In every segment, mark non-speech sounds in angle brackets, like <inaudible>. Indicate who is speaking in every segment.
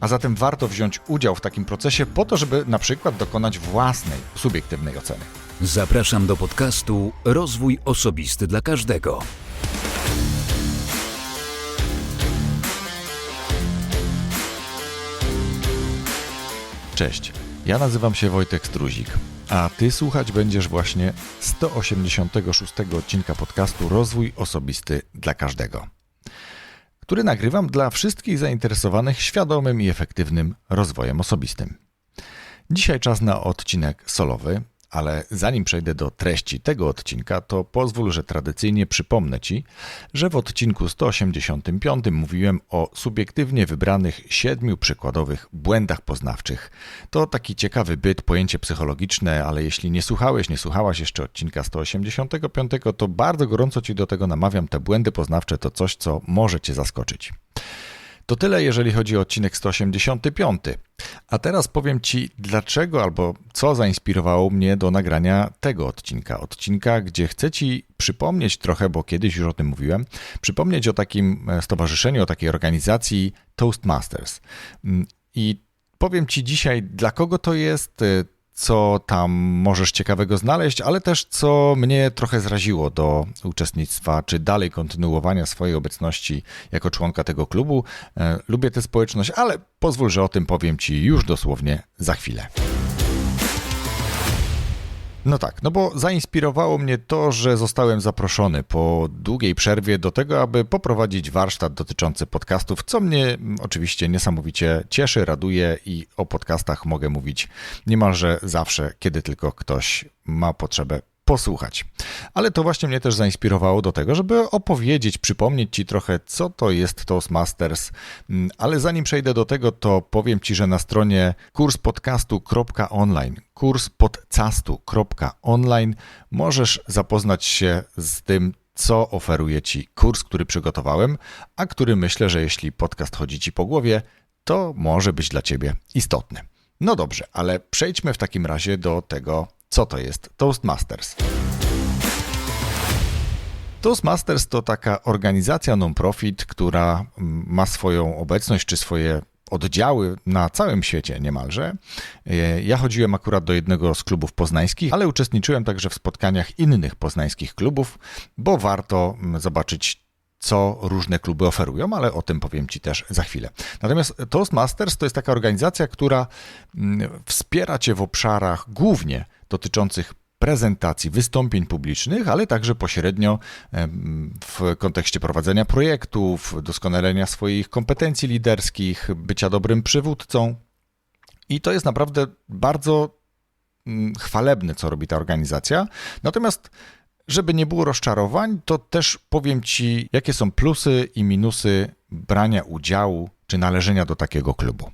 Speaker 1: A zatem warto wziąć udział w takim procesie po to, żeby na przykład dokonać własnej, subiektywnej oceny.
Speaker 2: Zapraszam do podcastu Rozwój Osobisty dla Każdego.
Speaker 1: Cześć, ja nazywam się Wojtek Struzik, a ty słuchać będziesz właśnie 186 odcinka podcastu Rozwój Osobisty dla Każdego, który nagrywam dla wszystkich zainteresowanych świadomym i efektywnym rozwojem osobistym. Dzisiaj czas na odcinek solowy, ale zanim przejdę do treści tego odcinka, to pozwól, że tradycyjnie przypomnę Ci, że w odcinku 185 mówiłem o subiektywnie wybranych siedmiu przykładowych błędach poznawczych. To taki ciekawy byt, pojęcie psychologiczne, ale jeśli nie słuchałeś, nie słuchałaś jeszcze odcinka 185, to bardzo gorąco Ci do tego namawiam. Te błędy poznawcze to coś, co może Cię zaskoczyć. To tyle, jeżeli chodzi o odcinek 185. A teraz powiem Ci, dlaczego albo co zainspirowało mnie do nagrania tego odcinka. Odcinka, gdzie chcę Ci przypomnieć trochę, bo kiedyś już o tym mówiłem, przypomnieć o takim e, stowarzyszeniu, o takiej organizacji Toastmasters. Mm, I powiem Ci dzisiaj, dla kogo to jest, e, co tam możesz ciekawego znaleźć, ale też co mnie trochę zraziło do uczestnictwa, czy dalej kontynuowania swojej obecności jako członka tego klubu. E, lubię tę społeczność, ale pozwól, że o tym powiem Ci już dosłownie za chwilę. No tak, no bo zainspirowało mnie to, że zostałem zaproszony po długiej przerwie do tego, aby poprowadzić warsztat dotyczący podcastów, co mnie mm, oczywiście niesamowicie cieszy, raduje i o podcastach mogę mówić niemalże zawsze, kiedy tylko ktoś ma potrzebę posłuchać. Ale to właśnie mnie też zainspirowało do tego, żeby opowiedzieć, przypomnieć Ci trochę, co to jest Toastmasters. Mm, ale zanim przejdę do tego, to powiem Ci, że na stronie kurspodcastu.online, kurspodcastu.online możesz zapoznać się z tym, co oferuje Ci kurs, który przygotowałem, a który myślę, że jeśli podcast chodzi Ci po głowie, to może być dla Ciebie istotny. No dobrze, ale przejdźmy w takim razie do tego, co to jest Toastmasters. Toastmasters to taka organizacja non-profit, która mm, ma swoją obecność czy swoje oddziały na całym świecie niemalże. E, ja chodziłem akurat do jednego z klubów poznańskich, ale uczestniczyłem także w spotkaniach innych poznańskich klubów, bo warto mm, zobaczyć co różne kluby oferują, ale o tym powiem Ci też za chwilę. Natomiast Toastmasters to jest taka organizacja, która mm, wspiera Cię w obszarach głównie dotyczących prezentacji, wystąpień publicznych, ale także pośrednio w kontekście prowadzenia projektów, doskonalenia swoich kompetencji liderskich, bycia dobrym przywódcą. I to jest naprawdę bardzo mm, chwalebne, co robi ta organizacja. Natomiast żeby nie było rozczarowań, to też powiem Ci, jakie są plusy i minusy brania udziału czy należenia do takiego klubu.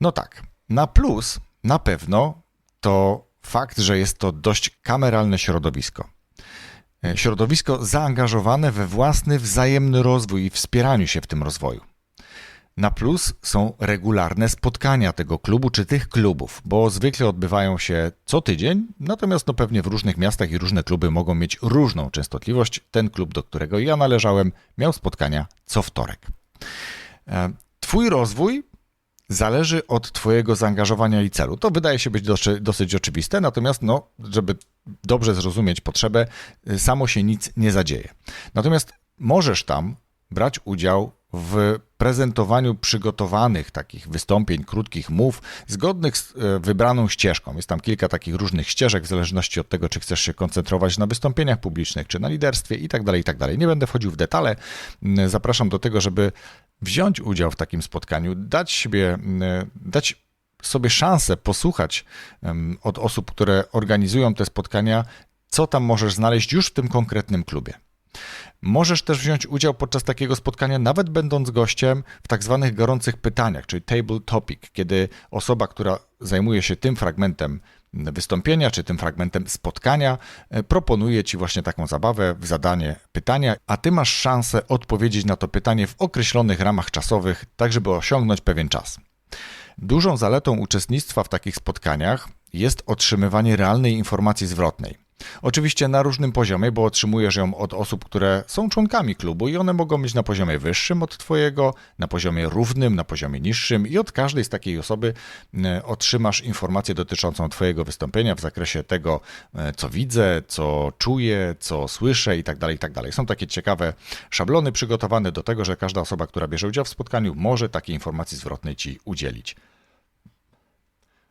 Speaker 1: No tak, na plus na pewno to fakt, że jest to dość kameralne środowisko. E, środowisko zaangażowane we własny wzajemny rozwój i wspieraniu się w tym rozwoju. Na plus są regularne spotkania tego klubu czy tych klubów, bo zwykle odbywają się co tydzień, natomiast no pewnie w różnych miastach i różne kluby mogą mieć różną częstotliwość. Ten klub, do którego ja należałem, miał spotkania co wtorek. E, twój rozwój zależy od Twojego zaangażowania i celu. To wydaje się być dosyć, dosyć oczywiste, natomiast, no, żeby dobrze zrozumieć potrzebę, y, samo się nic nie zadzieje. Natomiast możesz tam brać udział w prezentowaniu przygotowanych takich wystąpień, krótkich mów, zgodnych z y, wybraną ścieżką. Jest tam kilka takich różnych ścieżek, w zależności od tego, czy chcesz się koncentrować na wystąpieniach publicznych, czy na liderstwie i tak dalej, i tak. Nie będę wchodził w detale. Y, zapraszam do tego, żeby wziąć udział w takim spotkaniu, dać siebie, dać sobie szansę posłuchać od osób, które organizują te spotkania, co tam możesz znaleźć już w tym konkretnym klubie. Możesz też wziąć udział podczas takiego spotkania, nawet będąc gościem, w tak zwanych gorących pytaniach, czyli table topic, kiedy osoba, która zajmuje się tym fragmentem wystąpienia, czy tym fragmentem spotkania, e, proponuje Ci właśnie taką zabawę w zadanie pytania, a Ty masz szansę odpowiedzieć na to pytanie w określonych ramach czasowych, tak żeby osiągnąć pewien czas. Dużą zaletą uczestnictwa w takich spotkaniach jest otrzymywanie realnej informacji zwrotnej. Oczywiście na różnym poziomie, bo otrzymujesz ją od osób, które są członkami klubu i one mogą być na poziomie wyższym od Twojego, na poziomie równym, na poziomie niższym i od każdej z takiej osoby e, otrzymasz informację dotyczącą Twojego wystąpienia w zakresie tego, e, co widzę, co czuję, co słyszę i tak dalej, i tak. Są takie ciekawe szablony przygotowane do tego, że każda osoba, która bierze udział w spotkaniu, może takiej informacji zwrotnej Ci udzielić.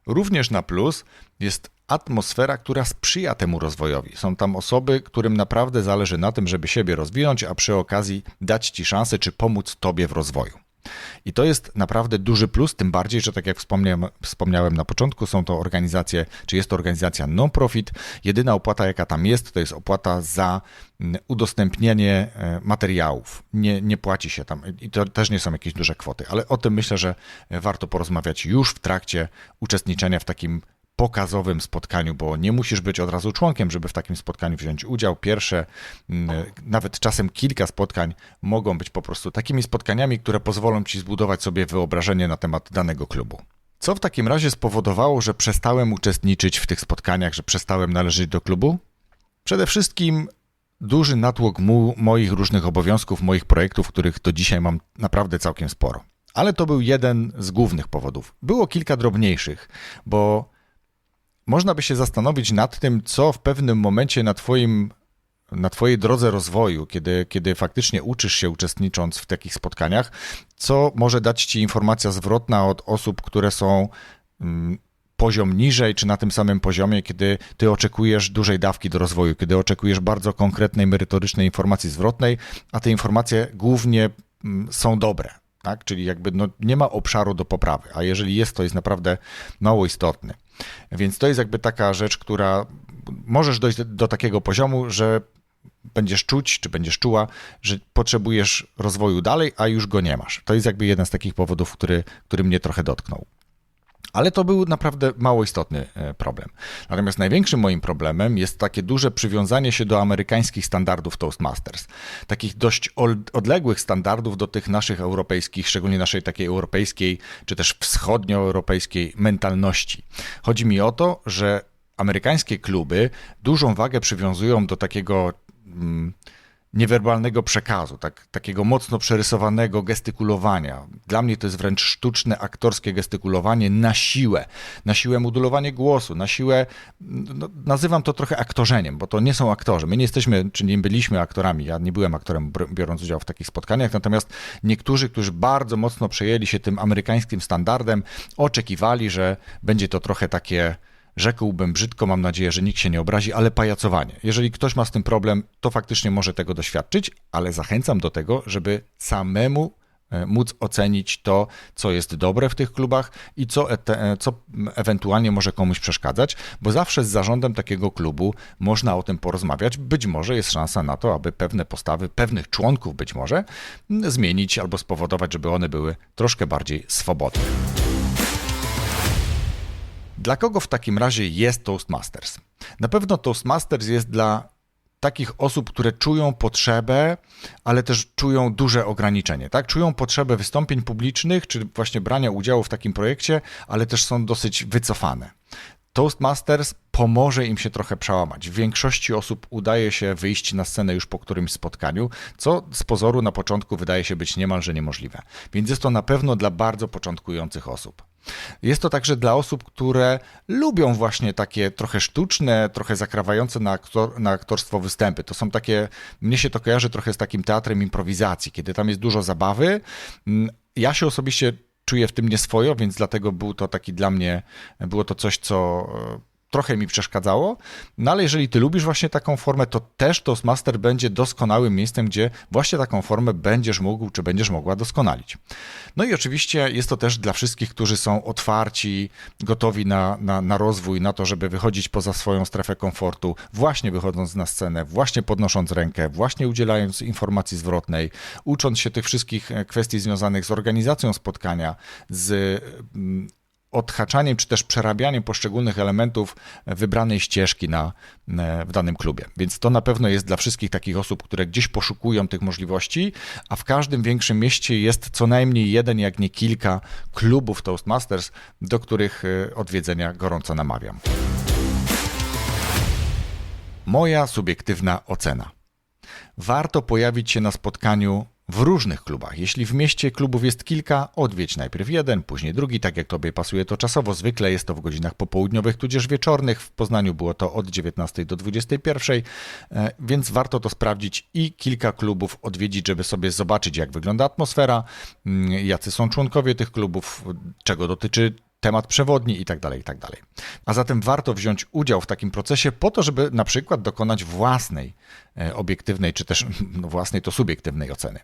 Speaker 1: Również na plus jest atmosfera, która sprzyja temu rozwojowi. Są tam osoby, którym naprawdę zależy na tym, żeby siebie rozwinąć, a przy okazji dać ci szansę czy pomóc tobie w rozwoju. I to jest naprawdę duży plus, tym bardziej, że tak jak wspomniałem, wspomniałem na początku, są to organizacje, czy jest to organizacja non-profit. Jedyna opłata, jaka tam jest, to jest opłata za mm, udostępnienie e, materiałów. Nie, nie płaci się tam i to też nie są jakieś duże kwoty, ale o tym myślę, że warto porozmawiać już w trakcie uczestniczenia w takim pokazowym spotkaniu, bo nie musisz być od razu członkiem, żeby w takim spotkaniu wziąć udział. Pierwsze, mm, nawet czasem kilka spotkań mogą być po prostu takimi spotkaniami, które pozwolą ci zbudować sobie wyobrażenie na temat danego klubu. Co w takim razie spowodowało, że przestałem uczestniczyć w tych spotkaniach, że przestałem należeć do klubu? Przede wszystkim duży natłok mu, moich różnych obowiązków, moich projektów, których do dzisiaj mam naprawdę całkiem sporo. Ale to był jeden z głównych powodów. Było kilka drobniejszych, bo można by się zastanowić nad tym, co w pewnym momencie na Twoim na Twojej drodze rozwoju, kiedy, kiedy faktycznie uczysz się uczestnicząc w takich spotkaniach, co może dać Ci informacja zwrotna od osób, które są mm, poziom niżej, czy na tym samym poziomie, kiedy Ty oczekujesz dużej dawki do rozwoju, kiedy oczekujesz bardzo konkretnej, merytorycznej informacji zwrotnej, a te informacje głównie mm, są dobre. Tak? Czyli jakby no, nie ma obszaru do poprawy, a jeżeli jest, to jest naprawdę mało istotny. Więc to jest jakby taka rzecz, która możesz dojść do, takiego poziomu, że będziesz czuć, czy będziesz czuła, że potrzebujesz rozwoju dalej, a już go nie masz. To jest jakby jeden z takich powodów, który, który mnie trochę dotknął. Ale to był naprawdę mało istotny e, problem. Natomiast największym moim problemem jest takie duże przywiązanie się do amerykańskich standardów Toastmasters. Takich dość odległych standardów do tych naszych europejskich, szczególnie naszej takiej europejskiej, czy też wschodnioeuropejskiej mentalności. Chodzi mi o to, że amerykańskie kluby dużą wagę przywiązują do takiego. Mm, niewerbalnego przekazu, tak, takiego mocno przerysowanego gestykulowania. Dla mnie to jest wręcz sztuczne, aktorskie gestykulowanie na siłę, na siłę modulowanie głosu, na siłę, no, nazywam to trochę aktorzeniem, bo to nie są aktorzy. My nie jesteśmy, czy nie byliśmy aktorami, ja nie byłem aktorem biorąc udział w takich spotkaniach, natomiast niektórzy, którzy bardzo mocno przejęli się tym amerykańskim standardem, oczekiwali, że będzie to trochę takie rzekłbym brzydko, mam nadzieję, że nikt się nie obrazi, ale pajacowanie. Jeżeli ktoś ma z tym problem, to faktycznie może tego doświadczyć, ale zachęcam do tego, żeby samemu e, móc ocenić to, co jest dobre w tych klubach i co, e, co ewentualnie może komuś przeszkadzać, bo zawsze z zarządem takiego klubu można o tym porozmawiać. Być może jest szansa na to, aby pewne postawy pewnych członków być może zmienić albo spowodować, żeby one były troszkę bardziej swobodne. Dla kogo w takim razie jest Toastmasters? Na pewno Toastmasters jest dla takich osób, które czują potrzebę, ale też czują duże ograniczenie, tak? Czują potrzebę wystąpień publicznych, czy właśnie brania udziału w takim projekcie, ale też są dosyć wycofane. Toastmasters pomoże im się trochę przełamać. W większości osób udaje się wyjść na scenę już po którymś spotkaniu, co z pozoru na początku wydaje się być niemalże niemożliwe. Więc jest to na pewno dla bardzo początkujących osób. Jest to także dla osób, które lubią właśnie takie trochę sztuczne, trochę zakrawające na, aktor, na aktorstwo występy. To są takie, mnie się to kojarzy trochę z takim teatrem improwizacji, kiedy tam jest dużo zabawy. Mm, ja się osobiście czuję w tym nieswojo, więc dlatego był to taki dla mnie, było to coś, co trochę mi przeszkadzało, no ale jeżeli ty lubisz właśnie taką formę, to też Toastmaster będzie doskonałym miejscem, gdzie właśnie taką formę będziesz mógł, czy będziesz mogła doskonalić. No i oczywiście jest to też dla wszystkich, którzy są otwarci, gotowi na, na, na rozwój, na to, żeby wychodzić poza swoją strefę komfortu, właśnie wychodząc na scenę, właśnie podnosząc rękę, właśnie udzielając informacji zwrotnej, ucząc się tych wszystkich kwestii związanych z organizacją spotkania, z odhaczaniem czy też przerabianiem poszczególnych elementów wybranej ścieżki na, e, w danym klubie. Więc to na pewno jest dla wszystkich takich osób, które gdzieś poszukują tych możliwości, a w każdym większym mieście jest co najmniej jeden, jak nie kilka klubów Toastmasters, do których e, odwiedzenia gorąco namawiam. Moja subiektywna ocena. Warto pojawić się na spotkaniu w różnych klubach. Jeśli w mieście klubów jest kilka, odwiedź najpierw jeden, później drugi, tak jak tobie pasuje to czasowo. Zwykle jest to w godzinach popołudniowych, tudzież wieczornych. W Poznaniu było to od 19 do 21, e, więc warto to sprawdzić i kilka klubów odwiedzić, żeby sobie zobaczyć, jak wygląda atmosfera, mm, jacy są członkowie tych klubów, czego dotyczy temat przewodni i tak dalej, i tak. A zatem warto wziąć udział w takim procesie po to, żeby na przykład dokonać własnej, e, obiektywnej, czy też <laughs> no, własnej to subiektywnej oceny.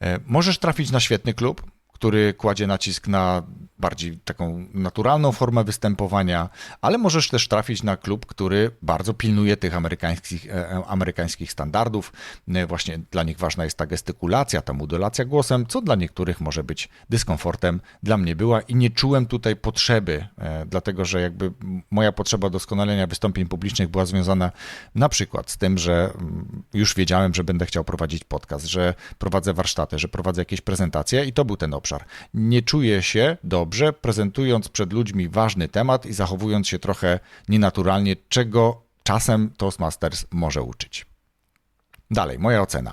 Speaker 1: E, Możesz trafić na świetny klub, który kładzie nacisk na bardziej taką naturalną formę występowania, ale możesz też trafić na klub, który bardzo pilnuje tych amerykańskich, e, amerykańskich standardów. E, Właśnie dla nich ważna jest ta gestykulacja, ta modulacja głosem, co dla niektórych może być dyskomfortem. Dla mnie była i nie czułem tutaj potrzeby, e, dlatego że jakby moja potrzeba doskonalenia wystąpień publicznych była związana na przykład z tym, że mm, już wiedziałem, że będę chciał prowadzić podcast, że prowadzę warsztaty, że prowadzę jakieś prezentacje i to był ten obszar. Nie czuję się dobrze prezentując przed ludźmi ważny temat i zachowując się trochę nienaturalnie, czego czasem Toastmasters może uczyć. Dalej, moja ocena.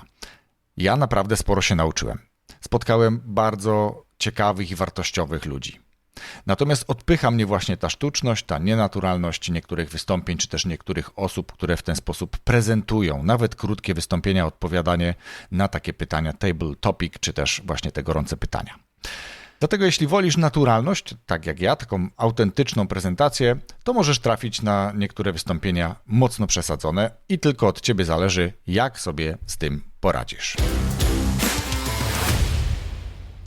Speaker 1: Ja naprawdę sporo się nauczyłem. Spotkałem bardzo ciekawych i wartościowych ludzi. Natomiast odpycha mnie właśnie ta sztuczność, ta nienaturalność niektórych wystąpień, czy też niektórych osób, które w ten sposób prezentują, nawet krótkie wystąpienia, odpowiadanie na takie pytania, table topic, czy też właśnie te gorące pytania. Dlatego jeśli wolisz naturalność, tak jak ja, taką autentyczną prezentację, to możesz trafić na niektóre wystąpienia mocno przesadzone i tylko od ciebie zależy, jak sobie z tym poradzisz.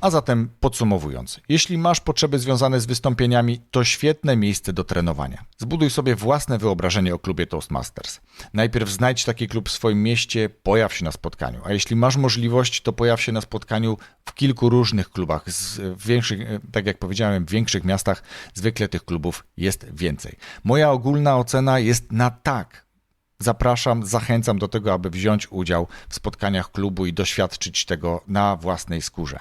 Speaker 1: A zatem podsumowując, jeśli masz potrzeby związane z wystąpieniami, to świetne miejsce do trenowania. Zbuduj sobie własne wyobrażenie o klubie Toastmasters. Najpierw znajdź taki klub w swoim mieście, pojaw się na spotkaniu, a jeśli masz możliwość, to pojaw się na spotkaniu w kilku różnych klubach. Z większych, tak jak powiedziałem, w większych miastach zwykle tych klubów jest więcej. Moja ogólna ocena jest na tak. Zapraszam, zachęcam do tego, aby wziąć udział w spotkaniach klubu i doświadczyć tego na własnej skórze.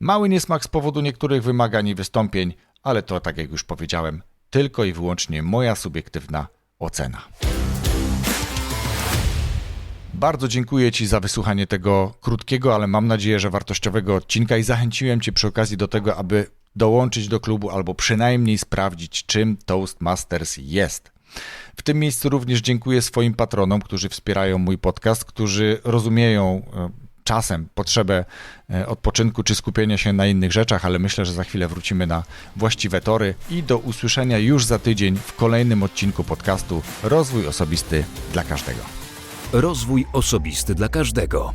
Speaker 1: Mały niesmak z powodu niektórych wymagań i wystąpień, ale to, tak jak już powiedziałem, tylko i wyłącznie moja subiektywna ocena. Bardzo dziękuję Ci za wysłuchanie tego krótkiego, ale mam nadzieję, że wartościowego odcinka i zachęciłem Cię przy okazji do tego, aby dołączyć do klubu albo przynajmniej sprawdzić, czym Toastmasters jest. W tym miejscu również dziękuję swoim patronom, którzy wspierają mój podcast, którzy rozumieją e, czasem potrzebę e, odpoczynku czy skupienia się na innych rzeczach, ale myślę, że za chwilę wrócimy na właściwe tory i do usłyszenia już za tydzień w kolejnym odcinku podcastu Rozwój Osobisty dla Każdego.
Speaker 2: Rozwój osobisty dla każdego.